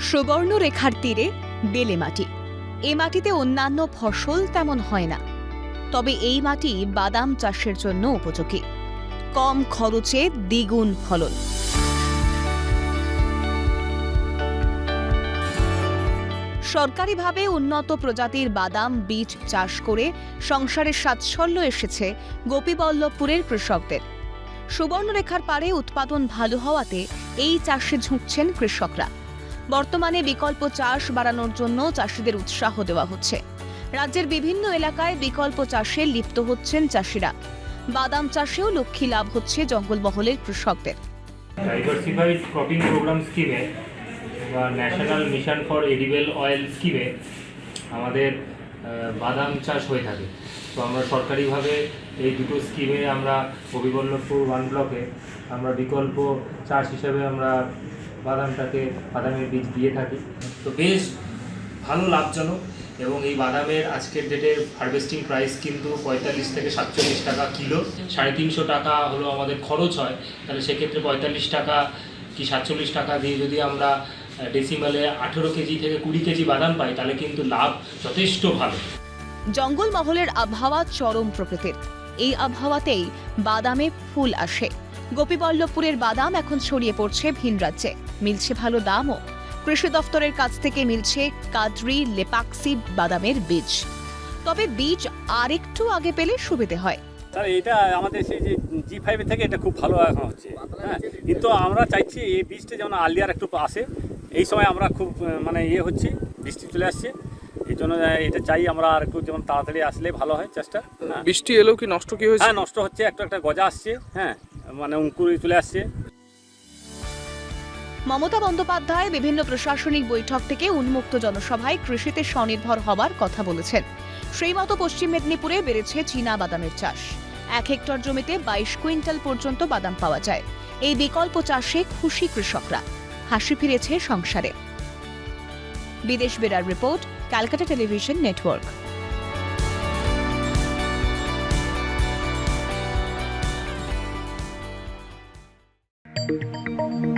সুবর্ণরেখার তীরে বেলে মাটি। এ মাটিতে অন্যান্য ফসল তেমন হয় না। তবে এই মাটি বাদাম চাষের জন্য উপযোগী। কম খরচে দ্বিগুণ ফলন। সরকারিভাবে উন্নত প্রজাতির বাদাম বীজ চাষ করে সংসারের সাচ্ছল্য এসেছে গোপীবল্লভপুরের কৃষকদের। সুবর্ণরেখার পারে উৎপাদন ভালো হওয়াতে এই চাষে ঝুঁকছেন কৃষকরা। বর্তমানে বিকল্প চাষ বাড়ানোর জন্য চাষিদের উৎসাহ দেওয়া হচ্ছে। রাজ্যের বিভিন্ন এলাকায় বিকল্প চাষে লিপ্ত হচ্ছেন চাষিরা। বাদাম চাষেও লক্ষ্মী লাভ হচ্ছে জঙ্গলমহলের কৃষকদের। National mission for edible oil স্কিমে আমাদের বাদাম চাষ হয়ে থাকে। তো আমরা সরকারিভাবে এই দুটো স্কিমে আমরা হবিবল্লভপুর ওয়ান ব্লকে আমরা বিকল্প চাষ হিসেবে আমরা বাদামটাকে বাদামের বীজ দিয়ে থাকি। তো বেশ ভালো লাভজনক এবং এই বাদামের আজকের ডেটে হারভেস্টিং প্রাইস কিন্তু পঁয়তাল্লিশ থেকে সাতচল্লিশ টাকা কিলো। সাড়ে তিনশো টাকা হলো আমাদের খরচ হয়। তাহলে সেক্ষেত্রে পঁয়তাল্লিশ টাকা কি সাতচল্লিশ টাকা দিয়ে যদি আমরা ডেসিমালে আঠেরো কেজি থেকে কুড়ি কেজি বাদাম পাই, তাহলে কিন্তু লাভ যথেষ্ট ভালো। জঙ্গলমহলের আবহাওয়া চরম প্রকৃতির। এই আবহাওয়াতেই বাদামে ফুল আসে। গোপীবল্লভপুরের বাদাম এখন ছড়িয়ে পড়ছে ভিন রাজ্যে। মিলছে ভালো দামও। কৃষি দফতরের কাছ থেকে মিলছে কাদরি লেপাক্সি বাদামের বীজ। তবে বীজ আরেকটু আগে পেলে সুবিধে হয়। স্যার এটা আমাদের সেই যে জি ফাইভের থেকে এটা খুব ভালো এখন হচ্ছে। হ্যাঁ কিন্তু আমরা চাইছি এই বীজটা যেমন আর্লিয়ার একটু আসে এই সময় আমরা খুব মানে ইয়ে হচ্ছি বৃষ্টি চলে আসছে। এই জন্য এটা চাই আমরা আর একটু যেমন তাড়াতাড়ি আসলে ভালো হয় চাষটা। হ্যাঁ। বৃষ্টি এলেও কি নষ্ট কি হয়েছে? হ্যাঁ নষ্ট হচ্ছে একটা একটা গজা আসছে। হ্যাঁ মানে অঙ্কুর চলে আসছে। মমতা বন্দ্যোপাধ্যায় বিভিন্ন প্রশাসনিক বৈঠক থেকে উন্মুক্ত জনসভায় কৃষিতে স্বনির্ভর হবার কথা বলেছেন। সেই মতো পশ্চিম মেদিনীপুরে বেড়েছে চীনা বাদামের চাষ। এক হেক্টর জমিতে বাইশ কুইন্টাল পর্যন্ত বাদাম পাওয়া যায়। এই বিকল্প চাষে খুশি কৃষকরা। হাসি ফিরেছে সংসারে। বিদেশ বেড়ার report, Calcutta television network. Música